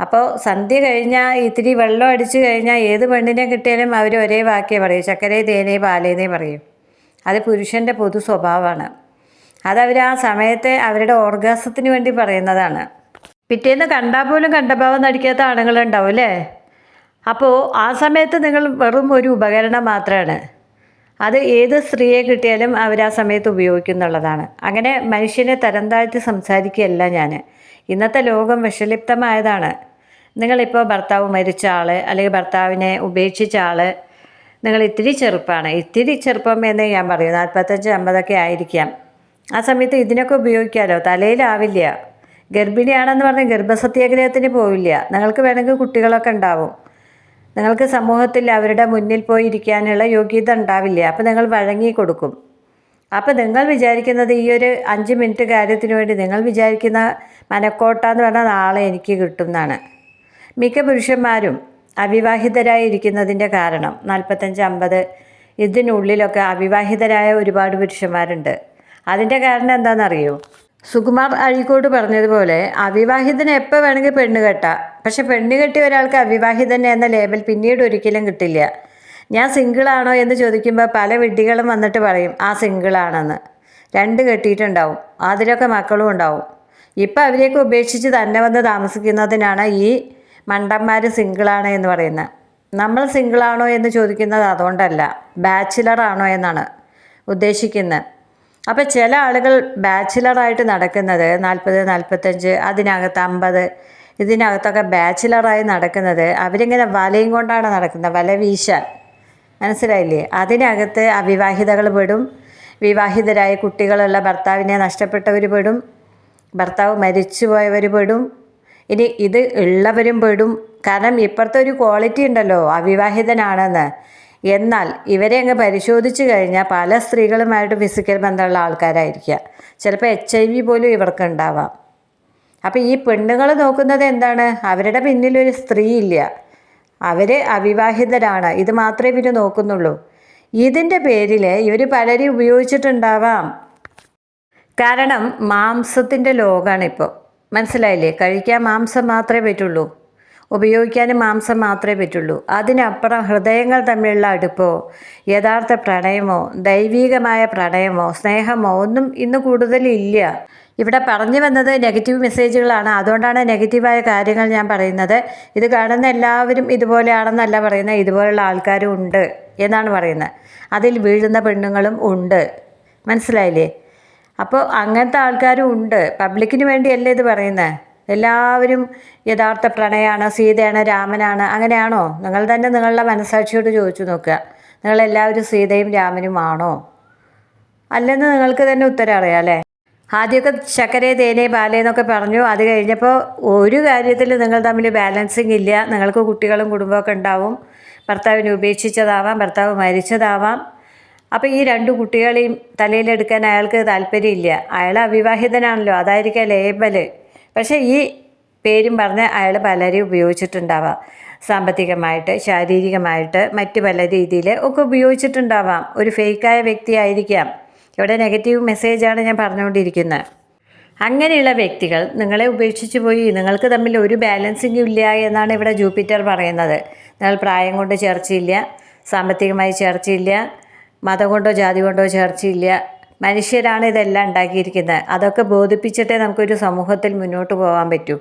അപ്പോൾ സന്ധ്യ കഴിഞ്ഞാൽ ഇത്തിരി വെള്ളം അടിച്ചു കഴിഞ്ഞാൽ ഏത് പെണ്ണിനെ കിട്ടിയാലും അവർ ഒരേ വാക്കേ പറയും. ചക്കരേ തേനേ പാലേന്നേ പറയും. അത് പുരുഷന്റെ പൊതു സ്വഭാവമാണ്. അതവർ ആ സമയത്തെ അവരുടെ ഓർഗാസത്തിന് വേണ്ടി പറയുന്നതാണ്. പിറ്റേന്ന് കണ്ടാൽ പോലും കണ്ടഭാവം നടിക്കാത്ത ആണുങ്ങളുണ്ടാവും അല്ലേ? അപ്പോൾ ആ സമയത്ത് നിങ്ങൾ വെറും ഒരു ഉപകരണം മാത്രമാണ് അത് ഏത് സ്ത്രീയെ കിട്ടിയാലും അവർ ആ സമയത്ത് ഉപയോഗിക്കുന്നുള്ളതാണ്. അങ്ങനെ മനുഷ്യനെ തരം താഴ്ത്തി സംസാരിക്കുകയല്ല ഞാൻ ഇന്നത്തെ ലോകം വിഷലിപ്തമായതാണ്. നിങ്ങളിപ്പോൾ ഭർത്താവ് മരിച്ച ആൾ അല്ലെങ്കിൽ ഭർത്താവിനെ ഉപേക്ഷിച്ച ആൾ നിങ്ങൾ ഇത്തിരി ചെറുപ്പമാണ് ഇത്തിരി ചെറുപ്പം എന്നേ ഞാൻ പറയൂ നാൽപ്പത്തഞ്ച് അമ്പതൊക്കെ ആയിരിക്കാം. ആ സമയത്ത് ഇതിനൊക്കെ ഉപയോഗിക്കാമല്ലോ തലയിലാവില്ല. ഗർഭിണിയാണെന്ന് പറഞ്ഞ് ഗർഭസത്യാഗ്രഹത്തിന് പോവില്ല. നിങ്ങൾക്ക് വേണമെങ്കിൽ കുട്ടികളൊക്കെ ഉണ്ടാവും. നിങ്ങൾക്ക് സമൂഹത്തിൽ അവരുടെ മുന്നിൽ പോയി ഇരിക്കാനുള്ള യോഗ്യത ഉണ്ടാവില്ല. അപ്പോൾ നിങ്ങൾ വഴങ്ങി കൊടുക്കും. അപ്പോൾ നിങ്ങൾ വിചാരിക്കുന്നത് ഈ ഒരു അഞ്ച് മിനിറ്റ് കാര്യത്തിന് വേണ്ടി നിങ്ങൾ വിചാരിക്കുന്ന മനക്കോട്ട എന്ന് പറഞ്ഞാൽ നാളെ എനിക്ക് കിട്ടും എന്നാണ്. മിക്ക പുരുഷന്മാരും അവിവാഹിതരായി ഇരിക്കുന്നതിന്റെ കാരണം. നാൽപ്പത്തഞ്ച് അമ്പത്. ഇതിനുള്ളിലൊക്കെ അവിവാഹിതരായ ഒരുപാട് പുരുഷന്മാരുണ്ട്. അതിന്റെ കാരണം എന്താണെന്നറിയോ? സുകുമാർ അഴീക്കോട് പറഞ്ഞതുപോലെ അവിവാഹിതന് എപ്പോൾ വേണമെങ്കിൽ പെണ്ണ് കെട്ടാം. പക്ഷെ പെണ്ണ് കെട്ടിയ ഒരാൾക്ക് അവിവാഹിതൻ എന്ന ലേബൽ പിന്നീട് ഒരിക്കലും കിട്ടില്ല. ഞാൻ സിംഗിളാണോ എന്ന് ചോദിക്കുമ്പോൾ പല വിഡ്ഢികളും വന്നിട്ട് പറയും ആ സിംഗിളാണെന്ന്. രണ്ട് കെട്ടിയിട്ടുണ്ടാവും. അതിലൊക്കെ മക്കളും ഉണ്ടാവും. ഇപ്പം അവരെയൊക്കെ ഉപേക്ഷിച്ച് തന്നെ വന്ന് താമസിക്കുന്നതിനാണ് ഈ മണ്ടന്മാർ സിംഗിളാണ് എന്ന് പറയുന്നത്. നമ്മൾ സിംഗിളാണോ എന്ന് ചോദിക്കുന്നത് അതുകൊണ്ടല്ല ബാച്ചിലറാണോ എന്നാണ് ഉദ്ദേശിക്കുന്നത്. അപ്പോൾ ചില ആളുകൾ ബാച്ചിലറായിട്ട് നടക്കുന്നത് നാൽപ്പത് നാൽപ്പത്തഞ്ച് അതിനകത്ത് അമ്പത് ഇതിനകത്തൊക്കെ ബാച്ചിലറായി നടക്കുന്നത് അവരിങ്ങനെ വലയും കൊണ്ടാണ് നടക്കുന്നത് വല വീശാൻ. മനസ്സിലായില്ലേ? അതിനകത്ത് അവിവാഹിതകൾ പെടും വിവാഹിതരായ കുട്ടികളുള്ള ഭർത്താവിനെ നഷ്ടപ്പെട്ടവർ പെടും ഭർത്താവ് മരിച്ചു പോയവർ പെടും ഇനി ഇത് ഉള്ളവരും പെടും. കാരണം ഇപ്പോഴത്തെ ഒരു ക്വാളിറ്റി ഉണ്ടല്ലോ അവിവാഹിതനാണെന്ന്. എന്നാൽ ഇവരെ അങ്ങ് പരിശോധിച്ച് കഴിഞ്ഞാൽ പല സ്ത്രീകളുമായിട്ട് ഫിസിക്കൽ ബന്ധമുള്ള ആൾക്കാരായിരിക്കുക. ചിലപ്പോൾ എച്ച് ഐ വി പോലും ഇവർക്ക് ഉണ്ടാവാം. അപ്പോൾ ഈ പെണ്ണുങ്ങൾ നോക്കുന്നത് എന്താണ്? അവരുടെ പിന്നിലൊരു സ്ത്രീ ഇല്ല. അവർ അവിവാഹിതരാണ്. ഇത് മാത്രമേ ഇവർ നോക്കുന്നുള്ളൂ. ഇതിന്റെ പേരിൽ ഇവർ പലരും ഉപയോഗിച്ചിട്ടുണ്ടാവാം. കാരണം മാംസത്തിന്റെ ലോകമാണിപ്പോൾ മനസ്സിലായില്ലേ? കഴിക്കാൻ മാംസം മാത്രമേ പറ്റുള്ളൂ. ഉപയോഗിക്കാനും മാംസം മാത്രമേ പറ്റുള്ളൂ. അതിനപ്പുറം ഹൃദയങ്ങൾ തമ്മിലുള്ള അടുപ്പോ യഥാർത്ഥ പ്രണയമോ ദൈവീകമായ പ്രണയമോ സ്നേഹമോ ഒന്നും ഇന്ന് കൂടുതലില്ല ഇവിടെ പറഞ്ഞു വന്നത് നെഗറ്റീവ് മെസ്സേജുകളാണ്. അതുകൊണ്ടാണ് നെഗറ്റീവായ കാര്യങ്ങൾ ഞാൻ പറയുന്നത്. ഇത് കാണുന്ന എല്ലാവരും ഇതുപോലെയാണെന്നല്ല പറയുന്നത്. ഇതുപോലുള്ള ആൾക്കാരും ഉണ്ട് എന്നാണ് പറയുന്നത്. അതിൽ വീഴുന്ന പെണ്ണുങ്ങളും ഉണ്ട്. മനസ്സിലായില്ലേ? അപ്പോൾ അങ്ങനത്തെ ആൾക്കാരും ഉണ്ട്. പബ്ലിക്കിന് വേണ്ടിയല്ലേ ഇത് പറയുന്നത് എല്ലാവരും യഥാർത്ഥ പ്രണയമാണ് സീതയാണ് രാമനാണ് അങ്ങനെയാണോ? നിങ്ങൾ തന്നെ നിങ്ങളുടെ മനസാക്ഷിയോട് ചോദിച്ചു നോക്കുക. നിങ്ങളെല്ലാവരും സീതയും രാമനും ആണോ? അല്ലെന്ന് നിങ്ങൾക്ക് തന്നെ ഉത്തരം അറിയാം അല്ലേ? ആദ്യമൊക്കെ ശക്കരെ തേനെ പാലേ എന്നൊക്കെ പറഞ്ഞു. അത് കഴിഞ്ഞപ്പോൾ ഒരു കാര്യത്തിൽ നിങ്ങൾ തമ്മിൽ ബാലൻസിങ് ഇല്ല. നിങ്ങൾക്ക് കുട്ടികളും കുടുംബമൊക്കെ ഉണ്ടാവും. ഭർത്താവിനെ ഉപേക്ഷിച്ചതാവാം ഭർത്താവ് മരിച്ചതാവാം. അപ്പോൾ ഈ രണ്ട് കുട്ടികളെയും തലയിലെടുക്കാൻ അയാൾക്ക് താല്പര്യമില്ല. അയാൾ അവിവാഹിതനാണല്ലോ അതായിരിക്കാം ലേബൽ പക്ഷേ ഈ പേരും പറഞ്ഞ് അയാൾ പലരെയും ഉപയോഗിച്ചിട്ടുണ്ടാവാം. സാമ്പത്തികമായിട്ട് ശാരീരികമായിട്ട് മറ്റ് പല രീതിയിൽ ഒക്കെ ഉപയോഗിച്ചിട്ടുണ്ടാവാം. ഒരു ഫേക്കായ വ്യക്തിയായിരിക്കാം. ഇവിടെ നെഗറ്റീവ് മെസ്സേജാണ് ഞാൻ പറഞ്ഞുകൊണ്ടിരിക്കുന്നത്. അങ്ങനെയുള്ള വ്യക്തികൾ നിങ്ങളെ ഉപേക്ഷിച്ച് പോയി നിങ്ങൾക്ക് തമ്മിൽ ഒരു ബാലൻസിങ്ങും ഇല്ല എന്നാണ് ഇവിടെ ജൂപ്പിറ്റർ പറയുന്നത്. നിങ്ങൾ പ്രായം കൊണ്ട് ചേർച്ചയില്ല സാമ്പത്തികമായി ചേർച്ചയില്ല മതം കൊണ്ടോ ജാതി കൊണ്ടോ ചേർച്ചയില്ല. മനുഷ്യരാണ് ഇതെല്ലാം ഉണ്ടാക്കിയിരിക്കുന്നത്. അതൊക്കെ ബോധിപ്പിച്ചിട്ടേ നമുക്കൊരു സമൂഹത്തിൽ മുന്നോട്ട് പോകാൻ പറ്റൂ.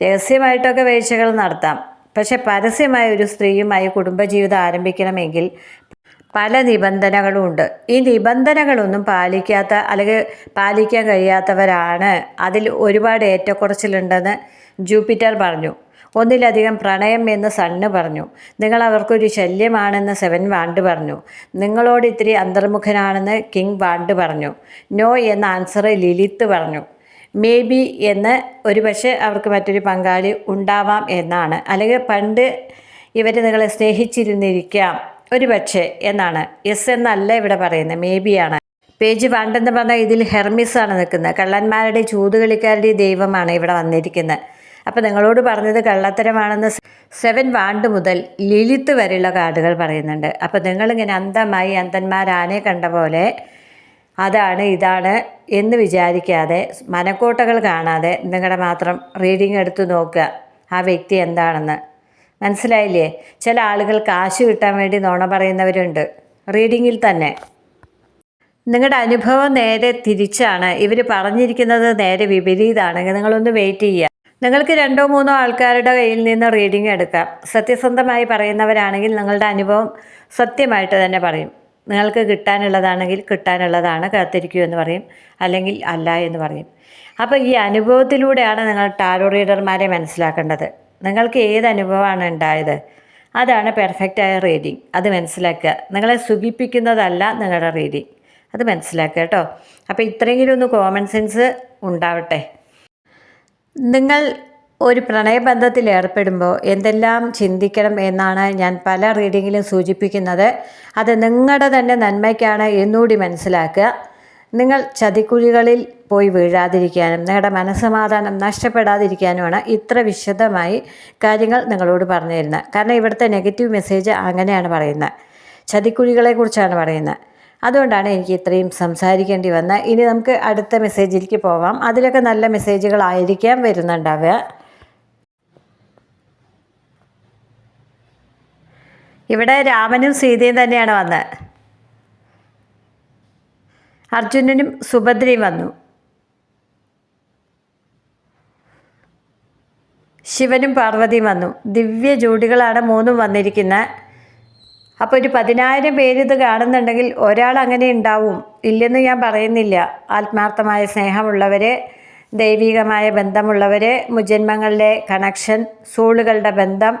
രഹസ്യമായിട്ടൊക്കെ വീഴ്ചകൾ നടത്താം. പക്ഷെ പരസ്യമായ ഒരു സ്ത്രീയുമായി കുടുംബജീവിതം ആരംഭിക്കണമെങ്കിൽ പല നിബന്ധനകളും ഉണ്ട്. ഈ നിബന്ധനകളൊന്നും പാലിക്കാത്ത അല്ലെങ്കിൽ പാലിക്കാൻ കഴിയാത്തവരാണ്. അതിൽ ഒരുപാട് ഏറ്റക്കുറച്ചിലുണ്ടെന്ന് ജൂപ്പിറ്റർ പറഞ്ഞു. ഒന്നിലധികം പ്രണയം എന്ന് സണ്ണ് പറഞ്ഞു. നിങ്ങൾ അവർക്കൊരു ശല്യമാണെന്ന് സെവൻ വാണ്ട് പറഞ്ഞു. നിങ്ങളോട് ഇത്തിരി അന്തർമുഖനാണെന്ന് കിങ് വാണ്ട് പറഞ്ഞു. നോ എന്ന ആൻസർ ലിലിത്ത് പറഞ്ഞു. മേ ബി എന്ന് ഒരു പക്ഷേ അവർക്ക് മറ്റൊരു പങ്കാളി ഉണ്ടാവാം എന്നാണ്. അല്ലെങ്കിൽ പണ്ട് ഇവർ നിങ്ങളെ സ്നേഹിച്ചിരുന്നിരിക്കാം. ഒരു പക്ഷേ എന്നാണ്. എസ് എന്നല്ല ഇവിടെ പറയുന്നത്. മേ ബി ആണ്. പേജ് വണ്ടെന്ന് പറഞ്ഞാൽ ഇതിൽ ഹെർമിസ് ആണ് നിൽക്കുന്നത്. കള്ളന്മാരുടെ ചൂതുകളിക്കാരുടെ ദൈവമാണ് ഇവിടെ വന്നിരിക്കുന്നത്. അപ്പോൾ നിങ്ങളോട് പറഞ്ഞത് കള്ളത്തരമാണെന്ന് സെവൻ വാണ്ട് മുതൽ ലിലിത്ത് വരെയുള്ള കാർഡുകൾ പറയുന്നുണ്ട്. അപ്പോൾ നിങ്ങളിങ്ങനെ അന്ധമായി അന്ധന്മാരാനെ കണ്ട പോലെ അതാണ് ഇതാണ് എന്ന് വിചാരിക്കാതെ മനക്കോട്ടകൾ കാണാതെ നിങ്ങളുടെ മാത്രം റീഡിംഗ് എടുത്ത് നോക്കുക. ആ വ്യക്തി എന്താണെന്ന്. മനസ്സിലായില്ലേ? ചില ആളുകൾ കാശ് കിട്ടാൻ വേണ്ടി നോണ പറയുന്നവരുണ്ട്. റീഡിങ്ങിൽ തന്നെ. നിങ്ങളുടെ അനുഭവം നേരെ തിരിച്ചാണ്. ഇവർ പറഞ്ഞിരിക്കുന്നത് നേരെ വിപരീതമാണെങ്കിൽ നിങ്ങളൊന്ന് വെയിറ്റ് ചെയ്യുക. നിങ്ങൾക്ക് രണ്ടോ മൂന്നോ ആൾക്കാരുടെ കയ്യിൽ നിന്ന് റീഡിംഗ് എടുക്കാം. സത്യസന്ധമായി പറയുന്നവരാണെങ്കിൽ നിങ്ങളുടെ അനുഭവം സത്യമായിട്ട് തന്നെ പറയും. നിങ്ങൾക്ക് കിട്ടാനുള്ളതാണെങ്കിൽ കിട്ടാനുള്ളതാണ് കാത്തിരിക്കൂ എന്ന് പറയും. അല്ലെങ്കിൽ അല്ല എന്ന് പറയും. അപ്പോൾ ഈ അനുഭവത്തിലൂടെയാണ് നിങ്ങൾ ടാരോ റീഡർമാരെ മനസ്സിലാക്കേണ്ടത്. നിങ്ങൾക്ക് ഏത് അനുഭവമാണ് ഉണ്ടായത്? അതാണ് പെർഫെക്റ്റായ റീഡിങ് അത് മനസ്സിലാക്കുക. നിങ്ങളെ സുഖിപ്പിക്കുന്നതല്ല നിങ്ങളുടെ റീഡിങ് അത് മനസ്സിലാക്കുക കേട്ടോ. അപ്പോൾ ഇത്രയെങ്കിലും ഒന്ന് കോമൺ സെൻസ് ഉണ്ടാവട്ടെ. നിങ്ങൾ ഒരു പ്രണയബന്ധത്തിൽ ഏർപ്പെടുമ്പോൾ എന്തെല്ലാം ചിന്തിക്കണം എന്നാണ് ഞാൻ പല റീഡിങ്ങിലും സൂചിപ്പിക്കുന്നത്. അത് നിങ്ങളുടെ തന്നെ നന്മയ്ക്കാണ് എന്നുകൂടി മനസ്സിലാക്കുക. നിങ്ങൾ ചതിക്കുഴികളിൽ പോയി വീഴാതിരിക്കാനും നിങ്ങളുടെ മനസ്സമാധാനം നഷ്ടപ്പെടാതിരിക്കാനുമാണ് ഇത്ര വിശദമായി കാര്യങ്ങൾ നിങ്ങളോട് പറഞ്ഞു തരുന്നത് കാരണം ഇവിടുത്തെ നെഗറ്റീവ് മെസ്സേജ് അങ്ങനെയാണ് പറയുന്നത്. ചതിക്കുഴികളെക്കുറിച്ചാണ് പറയുന്നത്. അതുകൊണ്ടാണ് എനിക്ക് ഇത്രയും സംസാരിക്കേണ്ടി വന്നത്. ഇനി നമുക്ക് അടുത്ത മെസ്സേജിലേക്ക് പോവാം. അതിലൊക്കെ നല്ല മെസ്സേജുകളായിരിക്കാം വരുന്നുണ്ടാവുക. ഇവിടെ രാമനും സീതയും തന്നെയാണ് വന്നത് അർജുനനും സുഭദ്രയും വന്നു. ശിവനും പാർവതിയും വന്നു. ദിവ്യ ജോഡികളാണ് മൂന്നും വന്നിരിക്കുന്നത് അപ്പോൾ ഒരു പതിനായിരം പേര് ഇത് കാണുന്നുണ്ടെങ്കിൽ ഒരാൾ അങ്ങനെ ഉണ്ടാവും. ഇല്ലെന്ന് ഞാൻ പറയുന്നില്ല. ആത്മാർത്ഥമായ സ്നേഹമുള്ളവർ ദൈവികമായ ബന്ധമുള്ളവർ മുജന്മങ്ങളിലെ കണക്ഷൻ സോളുകളുടെ ബന്ധം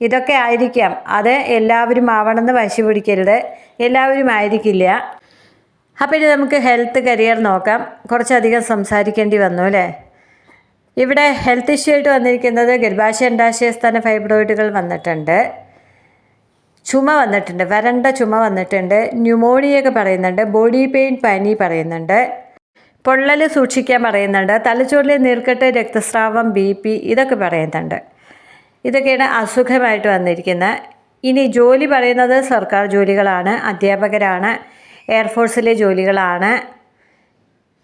ഇതൊക്കെ ആയിരിക്കാം. അത് എല്ലാവരും ആവണമെന്ന് വശി പിടിക്കരുത് എല്ലാവരും ആയിരിക്കില്ല. അപ്പോൾ ഇനി നമുക്ക് ഹെൽത്ത് കരിയർ നോക്കാം. കുറച്ചധികം സംസാരിക്കേണ്ടി വന്നു അല്ലേ? ഇവിടെ ഹെൽത്ത് ഇഷ്യൂ ആയിട്ട് വന്നിരിക്കുന്നത് ഗർഭാശയ അണ്ടാശയ സ്ഥാന ഫൈബ്രോയിഡുകൾ വന്നിട്ടുണ്ട്. ചുമ വന്നിട്ടുണ്ട് വരണ്ട ചുമ വന്നിട്ടുണ്ട് ന്യൂമോണിയൊക്കെ പറയുന്നുണ്ട് ബോഡി പെയിൻ പനി പറയുന്നുണ്ട് പൊള്ളൽ സൂക്ഷിക്കാൻ പറയുന്നുണ്ട് തലച്ചോറിലെ നീർക്കെട്ട് രക്തസ്രാവം ബി പി ഇതൊക്കെ പറയുന്നുണ്ട്. ഇതൊക്കെയാണ് അസുഖമായിട്ട് വന്നിരിക്കുന്നത്. ഇനി ജോലി പറയുന്നത് സർക്കാർ ജോലികളാണ് അധ്യാപകരാണ് എയർഫോഴ്സിലെ ജോലികളാണ്.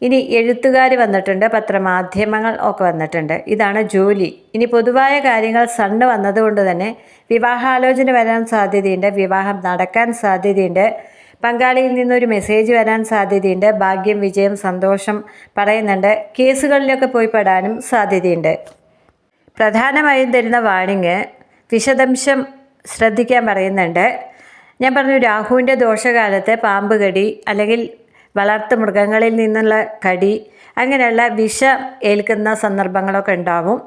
ഇനി എഴുത്തുകാർ വന്നിട്ടുണ്ട് പത്രമാധ്യമങ്ങൾ ഒക്കെ വന്നിട്ടുണ്ട്. ഇതാണ് ജോലി. ഇനി പൊതുവായ കാര്യങ്ങൾ സണ്ണ് വന്നതുകൊണ്ട് തന്നെ വിവാഹാലോചന വരാൻ സാധ്യതയുണ്ട് വിവാഹം നടക്കാൻ സാധ്യതയുണ്ട് പങ്കാളിയിൽ നിന്നൊരു മെസ്സേജ് വരാൻ സാധ്യതയുണ്ട് ഭാഗ്യം വിജയം സന്തോഷം പറയുന്നുണ്ട് കേസുകളിലൊക്കെ പോയി പെടാനും സാധ്യതയുണ്ട്. പ്രധാനമായും തരുന്ന വാണിങ് വിശദംശം ശ്രദ്ധിക്കാൻ പറയുന്നുണ്ട്. ഞാൻ പറഞ്ഞു രാഹുവിന്റെ ദോഷകാലത്ത് പാമ്പ് കടി അല്ലെങ്കിൽ വളർത്തു മൃഗങ്ങളിൽ നിന്നുള്ള കടി അങ്ങനെയുള്ള വിഷം ഏൽക്കുന്ന സന്ദർഭങ്ങളൊക്കെ ഉണ്ടാവും.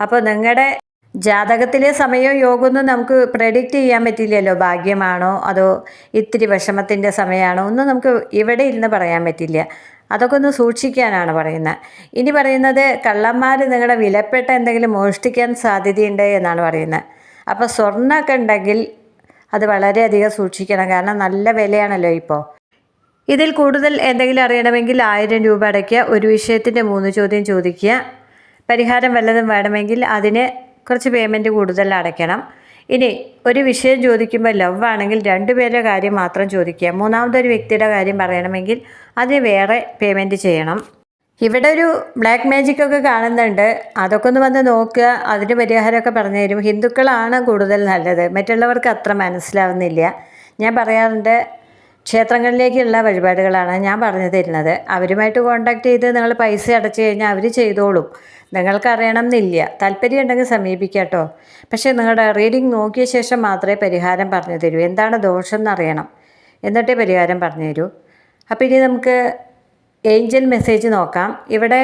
അപ്പോൾ നിങ്ങളുടെ ജാതകത്തിലെ സമയവും യോഗമൊന്നും നമുക്ക് പ്രഡിക്റ്റ് ചെയ്യാൻ പറ്റില്ലല്ലോ? ഭാഗ്യമാണോ? അതോ ഇത്തിരി വിഷമത്തിന്റെ സമയമാണോ ഒന്നും നമുക്ക് ഇവിടെ ഇരുന്ന് പറയാൻ പറ്റില്ല. അതൊക്കെ ഒന്ന് സൂക്ഷിക്കാനാണ് പറയുന്നത്. ഇനി പറയുന്നത് കള്ളന്മാർ നിങ്ങളുടെ വിലപ്പെട്ട എന്തെങ്കിലും മോഷ്ടിക്കാൻ സാധ്യതയുണ്ട് എന്നാണ് പറയുന്നത്. അപ്പോൾ സ്വർണമൊക്കെ ഉണ്ടെങ്കിൽ അത് വളരെയധികം സൂക്ഷിക്കണം. കാരണം നല്ല വിലയാണല്ലോ ഇപ്പോൾ. ഇതിൽ കൂടുതൽ എന്തെങ്കിലും അറിയണമെങ്കിൽ ആയിരം രൂപ അടയ്ക്കുക. ഒരു വിഷയത്തിന്റെ മൂന്ന് ചോദ്യം ചോദിക്കുക. പരിഹാരം വല്ലതും വേണമെങ്കിൽ അതിന് കുറച്ച് പേയ്മെന്റ് കൂടുതൽ അടയ്ക്കണം. ഇനി ഒരു വിഷയം ചോദിക്കുമ്പോൾ ലവ് ആണെങ്കിൽ രണ്ടുപേരുടെ കാര്യം മാത്രം ചോദിക്കുക. മൂന്നാമതൊരു വ്യക്തിയുടെ കാര്യം പറയണമെങ്കിൽ അതിന് വേറെ പേയ്മെന്റ് ചെയ്യണം. ഇവിടെ ഒരു ബ്ലാക്ക് മാജിക് ഒക്കെ കാണുന്നുണ്ട്. അതൊക്കെ ഒന്ന് വന്ന് നോക്കുക. അതിന് പരിഹാരമൊക്കെ പറഞ്ഞു തരും. ഹിന്ദുക്കളാണ് കൂടുതൽ നല്ലത്. മറ്റുള്ളവർക്ക് അത്ര മനസ്സിലാവുന്നില്ല. ഞാൻ പറയാറുണ്ട് ക്ഷേത്രങ്ങളിലേക്കുള്ള വഴിപാടുകളാണ് ഞാൻ പറഞ്ഞു തരുന്നത്. അവരുമായിട്ട് കോണ്ടാക്ട് ചെയ്ത് നിങ്ങൾ പൈസ അടച്ചു കഴിഞ്ഞാൽ അവർ ചെയ്തോളും. നിങ്ങൾക്ക് അറിയണം എന്നില്ല. താല്പര്യം ഉണ്ടെങ്കിൽ സമീപിക്കാം കേട്ടോ. പക്ഷേ നിങ്ങളുടെ റീഡിംഗ് നോക്കിയ ശേഷം മാത്രമേ പരിഹാരം പറഞ്ഞു തരൂ. എന്താണ് ദോഷം എന്നറിയണം എന്നിട്ടേ പരിഹാരം പറഞ്ഞു തരൂ. അപ്പോൾ ഇനി നമുക്ക് ഏഞ്ചൽ മെസ്സേജ് നോക്കാം. ഇവിടെ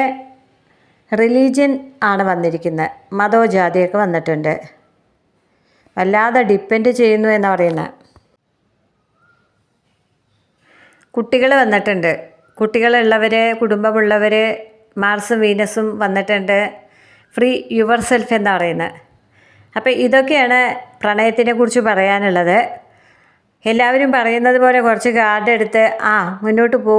റിലീജിയൻ ആണ് വന്നിരിക്കുന്നത്. മതോ ജാതിയൊക്കെ വന്നിട്ടുണ്ട്. വല്ലാതെ ഡിപ്പെൻഡ് ചെയ്യുന്നു എന്ന് പറയുന്നത്. കുട്ടികൾ വന്നിട്ടുണ്ട്. കുട്ടികളുള്ളവർ കുടുംബമുള്ളവർ മാർസും വീനസും വന്നിട്ടുണ്ട്. ഫ്രീ യുവർ സെൽഫ് എന്ന് പറയുന്നത് അപ്പോൾ ഇതൊക്കെയാണ് പ്രണയത്തിനെ കുറിച്ച് പറയാനുള്ളത്. എല്ലാവരും പറയുന്നത് പോലെ കുറച്ച് കാർഡ് എടുത്ത് ആ മുന്നോട്ട് പോ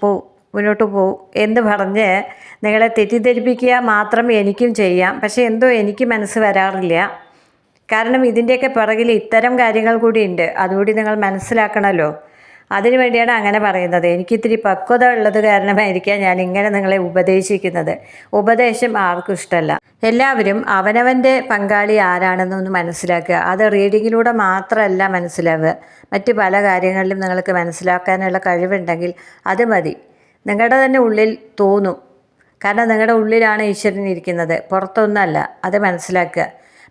പോ മുന്നോട്ട് പോവും എന്ന് പറഞ്ഞ് നിങ്ങളെ തെറ്റിദ്ധരിപ്പിക്കുക മാത്രം എനിക്കും ചെയ്യാം. പക്ഷേ എന്തോ എനിക്ക് മനസ്സ് വരാറില്ല. കാരണം ഇതിന്റെയൊക്കെ പുറകിൽ ഇത്തരം കാര്യങ്ങൾ കൂടി ഉണ്ട്. അതുകൂടി നിങ്ങൾ മനസ്സിലാക്കണമല്ലോ. അതിനു വേണ്ടിയാണ് അങ്ങനെ പറയുന്നത്. എനിക്കിത്തിരി പക്വത ഉള്ളത് കാരണമായിരിക്കാം ഞാൻ ഇങ്ങനെ നിങ്ങളെ ഉപദേശിക്കുന്നത്. ഉപദേശം ആർക്കും ഇഷ്ടമല്ല. എല്ലാവരും അവനവന്റെ പങ്കാളി ആരാണെന്നൊന്ന് മനസ്സിലാക്കുക. അത് റീഡിങ്ങിലൂടെ മാത്രമല്ല മനസ്സിലാവുക. മറ്റ് പല കാര്യങ്ങളിലും നിങ്ങൾക്ക് മനസ്സിലാക്കാനുള്ള കഴിവുണ്ടെങ്കിൽ അത് മതി. നിങ്ങളുടെ തന്നെ ഉള്ളിൽ തോന്നും. കാരണം നിങ്ങളുടെ ഉള്ളിലാണ് ഈശ്വരൻ ഇരിക്കുന്നത്. പുറത്തൊന്നല്ല അത് മനസ്സിലാക്കുക.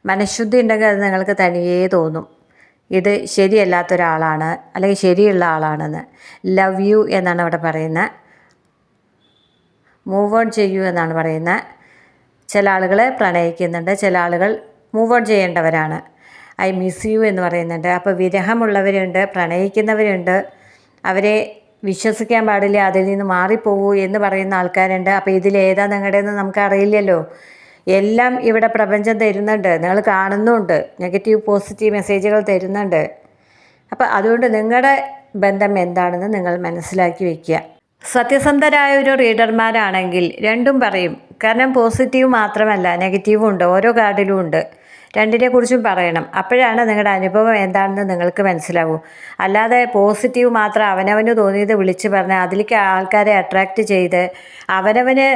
മനഃശുദ്ധി ഉണ്ടെങ്കിൽ അത് നിങ്ങൾക്ക് തനിയേ തോന്നും. ഇത് ശരിയല്ലാത്ത ഒരാളാണ് അല്ലെങ്കിൽ ശരിയുള്ള ആളാണെന്ന്. ലവ് യു എന്നാണ് അവിടെ പറയുന്നത് മൂവ് ഓൺ ചെയ്യൂ എന്നാണ് പറയുന്നത് ചില ആളുകളെ പ്രണയിക്കുന്നുണ്ട് ചില ആളുകൾ മൂവ് ഓൺ ചെയ്യേണ്ടവരാണ്. ഐ മിസ് യു എന്ന് പറയുന്നുണ്ട്. അപ്പോൾ വിരഹമുള്ളവരുണ്ട് പ്രണയിക്കുന്നവരുണ്ട്. അവരെ വിശ്വസിക്കാൻ പാടില്ല അതിൽ നിന്ന് മാറിപ്പോകൂ എന്ന് പറയുന്ന ആൾക്കാരുണ്ട്. അപ്പോൾ ഇതിലേതാ നിങ്ങളുടെയെന്ന് നമുക്ക് അറിയില്ലല്ലോ എല്ലാം ഇവിടെ പ്രപഞ്ചം തരുന്നുണ്ട്. നിങ്ങൾ കാണുന്നുണ്ട്. നെഗറ്റീവ് പോസിറ്റീവ് മെസ്സേജുകൾ തരുന്നുണ്ട്. അപ്പോൾ അതുകൊണ്ട് നിങ്ങളുടെ ബന്ധം എന്താണെന്ന് നിങ്ങൾ മനസ്സിലാക്കി വയ്ക്കുക സത്യസന്ധരായ ഒരു റീഡർമാരാണെങ്കിൽ രണ്ടും പറയും. കാരണം പോസിറ്റീവ് മാത്രമല്ല നെഗറ്റീവും ഉണ്ട്. ഓരോ കാർഡിലും ഉണ്ട്. രണ്ടിനെ കുറിച്ചും പറയണം. അപ്പോഴാണ് നിങ്ങളുടെ അനുഭവം എന്താണെന്ന് നിങ്ങൾക്ക് മനസ്സിലാവൂ. അല്ലാതെ പോസിറ്റീവ് മാത്രം അവനവന് തോന്നിയത് വിളിച്ച് പറഞ്ഞ് അതിലേക്ക് ആൾക്കാരെ അട്രാക്റ്റ് ചെയ്ത് അവനവന്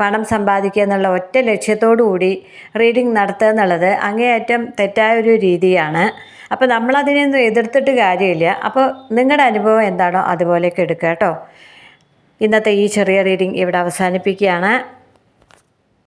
പണം സമ്പാദിക്കുക എന്നുള്ള ഒറ്റ ലക്ഷ്യത്തോടു കൂടി റീഡിംഗ് നടത്തുക എന്നുള്ളത് അങ്ങേയറ്റം തെറ്റായ ഒരു രീതിയാണ്. അപ്പോൾ നമ്മളതിനെയൊന്നും എതിർത്തിട്ട് കാര്യമില്ല. അപ്പോൾ നിങ്ങളുടെ അനുഭവം എന്താണോ അതുപോലെയൊക്കെ എടുക്കുക കേട്ടോ. ഇന്നത്തെ ഈ ചെറിയ റീഡിംഗ് ഇവിടെ അവസാനിപ്പിക്കുകയാണ്.